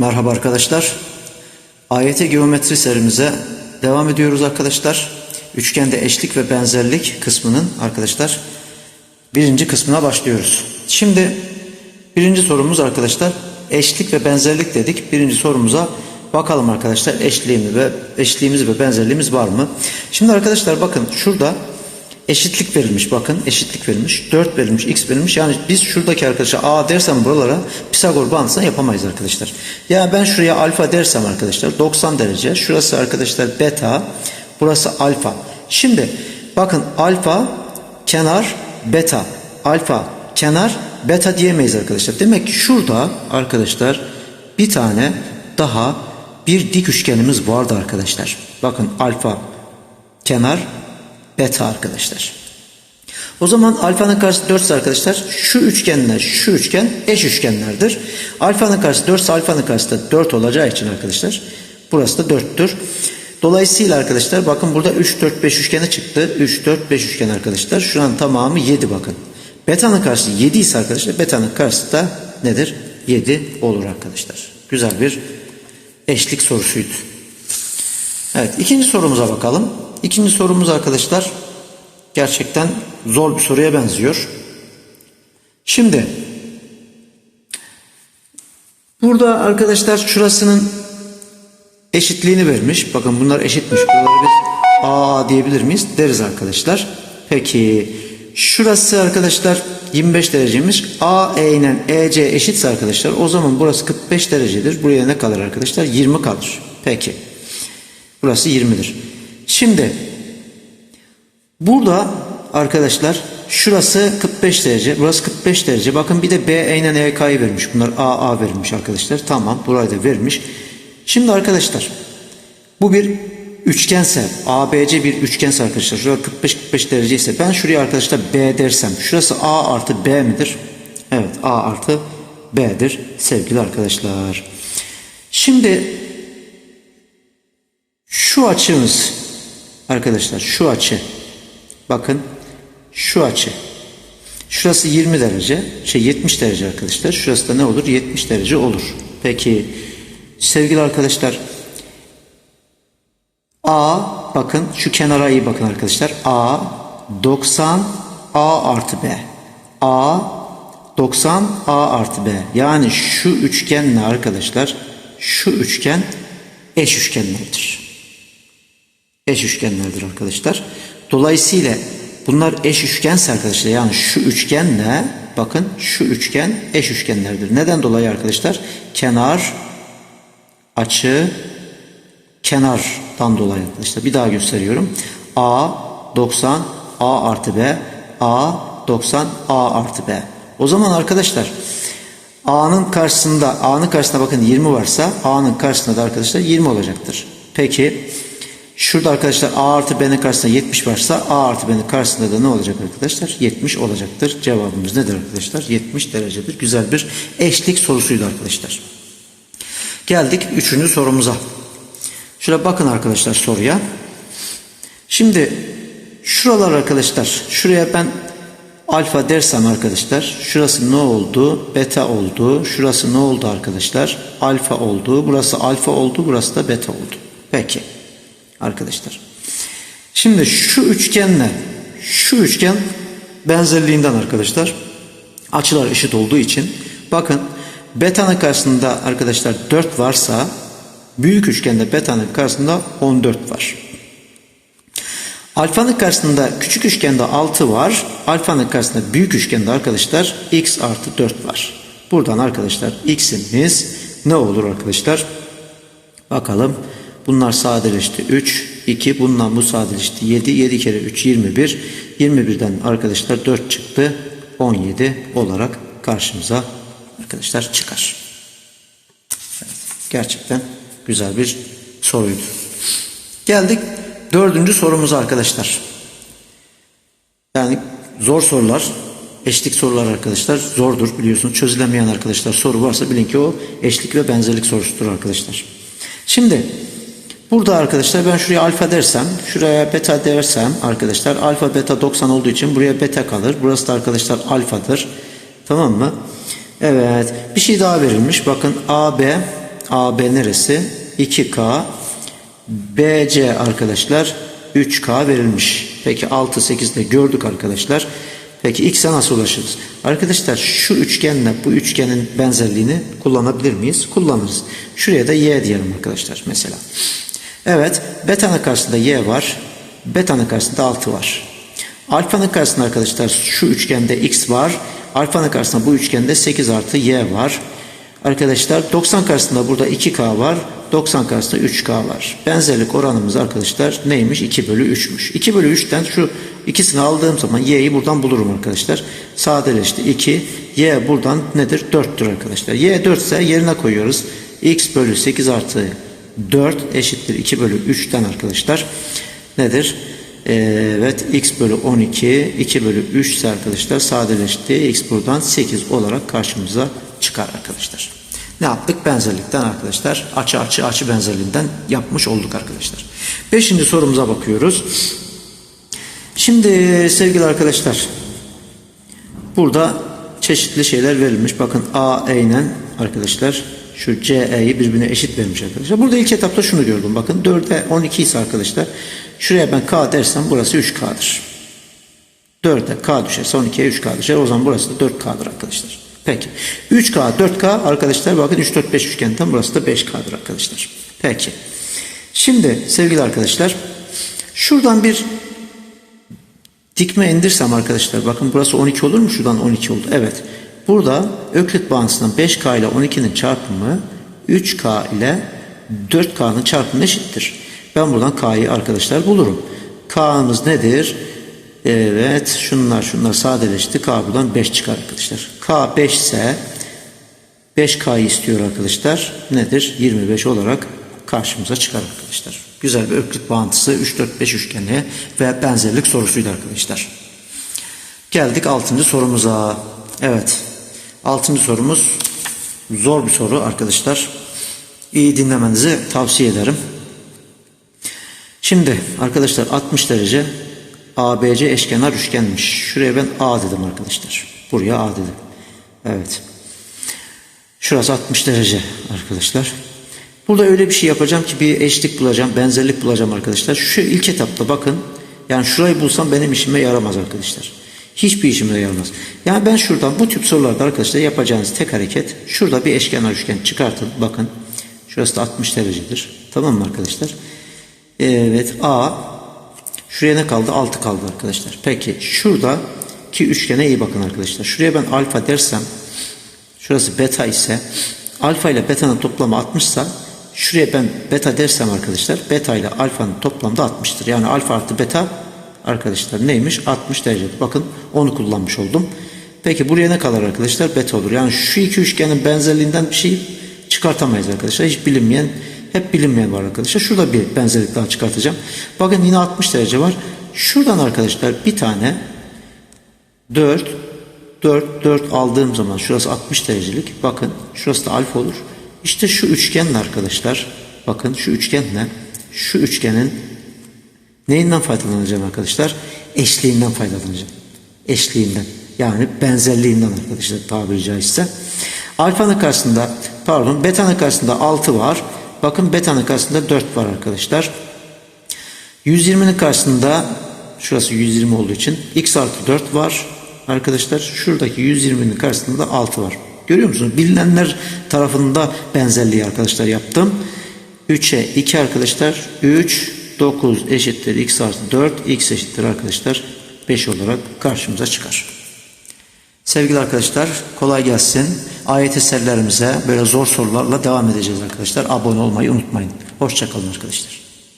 Merhaba arkadaşlar. AYT geometri serimize devam ediyoruz arkadaşlar. Üçgende eşlik ve benzerlik kısmının arkadaşlar birinci kısmına başlıyoruz. Şimdi birinci sorumuz arkadaşlar eşlik ve benzerlik dedik. Birinci sorumuza bakalım arkadaşlar eşliğimiz ve eşliğimiz ve benzerliğimiz var mı? Şimdi arkadaşlar bakın şurada eşitlik verilmiş bakın eşitlik verilmiş 4 verilmiş x verilmiş yani biz şuradaki arkadaşlar a dersem buralara Pisagor bağıntısını yapamayız arkadaşlar. Yani ben şuraya alfa dersem arkadaşlar 90 derece şurası arkadaşlar beta burası alfa. Şimdi bakın alfa kenar beta alfa kenar beta diyemeyiz arkadaşlar. Demek ki şurada arkadaşlar bir tane daha bir dik üçgenimiz vardı arkadaşlar. Bakın alfa kenar beta arkadaşlar. O zaman alfanın karşısı 4 ise arkadaşlar şu üçgenler şu üçgen eş üçgenlerdir. Alfanın karşısı 4 ise alfanın karşısı da 4 olacağı için arkadaşlar burası da 4'tür. Dolayısıyla arkadaşlar bakın burada 3 4 5 üçgeni çıktı. 3 4 5 üçgen arkadaşlar. Şu an tamamı 7 bakın. Beta'nın karşısı 7 ise arkadaşlar beta'nın karşısı da nedir? 7 olur arkadaşlar. Güzel bir eşlik sorusuydu. Evet ikinci sorumuza bakalım. İkinci sorumuz arkadaşlar gerçekten zor bir soruya benziyor. Şimdi burada arkadaşlar şurasının eşitliğini vermiş. Bakın bunlar eşitmiş. Buraları biz A diyebilir miyiz? Deriz arkadaşlar. Peki şurası arkadaşlar 25 dereceymiş. A, E ile EC eşitse arkadaşlar o zaman burası 45 derecedir. Buraya ne kalır arkadaşlar? 20 kalır. Peki. Burası 20'dir. Şimdi burada arkadaşlar şurası 45 derece. Burası 45 derece. Bakın bir de B E ile EK'yı vermiş. Bunlar A A verilmiş arkadaşlar. Tamam. Burayı da vermiş. Şimdi arkadaşlar bu bir üçgense ABC bir üçgense arkadaşlar şurada 45-45 derece ise ben şuraya arkadaşlar B dersem şurası A artı B midir? Evet A artı B'dir sevgili arkadaşlar. Şimdi şu açımız arkadaşlar şu açı bakın şu açı şurası 20 derece şey 70 derece arkadaşlar şurası da ne olur 70 derece olur. Peki sevgili arkadaşlar A bakın şu kenara iyi bakın arkadaşlar. A 90 A artı B. A 90 A artı B. Yani şu üçgenle arkadaşlar şu üçgen eş üçgenlerdir. Eş üçgenlerdir arkadaşlar. Dolayısıyla bunlar eş üçgense arkadaşlar yani şu üçgenle bakın şu üçgen eş üçgenlerdir. Neden dolayı arkadaşlar? Kenar açı kenardan dolayı arkadaşlar. Bir daha gösteriyorum. A 90 A artı B A 90 A artı B. O zaman arkadaşlar A'nın karşısında A'nın karşısında bakın 20 varsa A'nın karşısında da arkadaşlar 20 olacaktır. Peki şurada arkadaşlar A artı B'nin karşısında 70 varsa A artı B'nin karşısında da ne olacak arkadaşlar? 70 olacaktır. Cevabımız nedir arkadaşlar? 70 derecedir. Güzel bir eşlik sorusuydu arkadaşlar. Geldik üçüncü sorumuza. Şöyle bakın arkadaşlar soruya. Şimdi şuralar arkadaşlar şuraya ben alfa dersem arkadaşlar şurası ne oldu? Beta oldu. Şurası ne oldu arkadaşlar? Alfa oldu. Burası alfa oldu. Burası da beta oldu. Peki arkadaşlar. Şimdi şu üçgenle şu üçgen benzerliğinden arkadaşlar açılar eşit olduğu için bakın beta'nın karşısında arkadaşlar 4 varsa Büyük üçgende beta'nın karşısında 14 var. Alfanın karşısında küçük üçgende 6 var. Alfanın karşısında büyük üçgende arkadaşlar x artı 4 var. Buradan arkadaşlar x'imiz ne olur arkadaşlar? Bakalım. Bunlar sadeleşti 3, 2. Bundan bu sadeleşti 7. 7 kere 3 21. 21'den arkadaşlar 4 çıktı. 17 olarak karşımıza arkadaşlar çıkar. Gerçekten Güzel bir soruydu. Geldik dördüncü sorumuza arkadaşlar. Yani zor sorular, eşlik sorular arkadaşlar zordur biliyorsunuz. Çözülemeyen arkadaşlar soru varsa bilin ki o eşlik ve benzerlik sorusudur arkadaşlar. Şimdi burada arkadaşlar ben şuraya alfa dersem, şuraya beta dersem arkadaşlar alfa beta 90 olduğu için buraya beta kalır. Burası da arkadaşlar alfadır. Tamam mı? Evet. Bir şey daha verilmiş. Bakın AB AB neresi? 2K. BC arkadaşlar 3K verilmiş. Peki 6, 8'de gördük arkadaşlar. Peki X'e nasıl ulaşırız? Arkadaşlar şu üçgenle bu üçgenin benzerliğini kullanabilir miyiz? Kullanırız. Şuraya da Y diyelim arkadaşlar mesela. Evet beta'nın karşısında Y var. Beta'nın karşısında 6 var. Alfanın karşısında arkadaşlar şu üçgende X var. Alfanın karşısında bu üçgende 8 artı Y var. Arkadaşlar 90 karşısında burada 2K var. 90 karşısında 3K var. Benzerlik oranımız arkadaşlar neymiş? 2 bölü 3'müş. 2 bölü 3'ten şu ikisini aldığım zaman Y'yi buradan bulurum arkadaşlar. Sadeleşti 2. Y buradan nedir? 4'tür arkadaşlar. Y 4 ise yerine koyuyoruz. X bölü 8 artı 4 eşittir 2 bölü 3'ten arkadaşlar. Nedir? Evet x bölü 12 2 bölü 3 ise arkadaşlar sadeleşti. X buradan 8 olarak karşımıza çıkar arkadaşlar. Ne yaptık? Benzerlikten arkadaşlar. Açı açı açı benzerliğinden yapmış olduk arkadaşlar. Beşinci sorumuza bakıyoruz. Şimdi sevgili arkadaşlar burada çeşitli şeyler verilmiş. Bakın A, E ile arkadaşlar şu CE'yi birbirine eşit vermiş arkadaşlar. Burada ilk etapta şunu gördüm. Bakın 4'e 12 ise arkadaşlar şuraya ben K dersem burası 3K'dır. 4'e K düşerse 12'ye 3K düşer. O zaman burası da 4K'dır arkadaşlar. Peki. 3K, 4K arkadaşlar bakın 3, 4, 5 üçgenden burası da 5K'dır arkadaşlar. Peki. Şimdi sevgili arkadaşlar şuradan bir dikme indirsem arkadaşlar bakın burası 12 olur mu? Şuradan 12 oldu. Evet. Burada Öklit bağıntısından 5K ile 12'nin çarpımı 3K ile 4K'nın çarpımı eşittir. Ben buradan K'yı arkadaşlar bulurum. K'mız nedir? Evet şunlar şunlar sadeleşti. K buradan 5 çıkar arkadaşlar. K 5 ise 5K'yı istiyor arkadaşlar. Nedir? 25 olarak karşımıza çıkar arkadaşlar. Güzel bir öklit bağıntısı 3 4 5 üçgeni ve benzerlik sorusuydu arkadaşlar. Geldik 6. sorumuza. Evet. 6. sorumuz zor bir soru arkadaşlar. İyi dinlemenizi tavsiye ederim. Şimdi arkadaşlar 60 derece ABC eşkenar üçgenmiş. Şuraya ben A dedim arkadaşlar. Buraya A dedim. Evet. Şurası 60 derece arkadaşlar. Burada öyle bir şey yapacağım ki bir eşlik bulacağım, benzerlik bulacağım arkadaşlar. Şu ilk etapta bakın. Yani şurayı bulsam benim işime yaramaz arkadaşlar. Hiçbir işime yaramaz. Yani ben şuradan bu tip sorularda arkadaşlar yapacağınız tek hareket şurada bir eşkenar üçgen çıkartın. Bakın. Şurası da 60 derecedir. Tamam mı arkadaşlar? Evet A Şuraya ne kaldı? 6 kaldı arkadaşlar. Peki şurada ki üçgene iyi bakın arkadaşlar. Şuraya ben alfa dersem şurası beta ise alfa ile beta'nın toplamı 60 ise şuraya ben beta dersem arkadaşlar beta ile alfanın toplamı da 60'tır. Yani alfa artı beta arkadaşlar neymiş? 60 derece. Bakın onu kullanmış oldum. Peki buraya ne kalır arkadaşlar? Beta olur. Yani şu iki üçgenin benzerliğinden bir şey çıkartamayız arkadaşlar. Hiç bilinmeyen hep bilinmeyen var arkadaşlar. Şurada bir benzerlik daha çıkartacağım. Bakın yine 60 derece var. Şuradan arkadaşlar bir tane 4 4 4 aldığım zaman şurası 60 derecelik. Bakın şurası da alfa olur. İşte şu üçgenle arkadaşlar. Bakın şu üçgenle şu üçgenin neyinden faydalanacağım arkadaşlar? Eşliğinden faydalanacağım. Eşliğinden. Yani benzerliğinden arkadaşlar tabiri caizse. Alfanın karşısında pardon beta'nın karşısında 6 var. Bakın beta'nın karşısında 4 var arkadaşlar. 120'nin karşısında şurası 120 olduğu için x artı 4 var. Arkadaşlar şuradaki 120'nin karşısında da 6 var. Görüyor musunuz? Bilinenler tarafında benzerliği arkadaşlar yaptım. 3'e 2 arkadaşlar. 3, 9 eşittir x artı 4. x eşittir arkadaşlar 5 olarak karşımıza çıkar. Sevgili arkadaşlar kolay gelsin. Ayet eserlerimize böyle zor sorularla devam edeceğiz arkadaşlar. Abone olmayı unutmayın. Hoşçakalın arkadaşlar.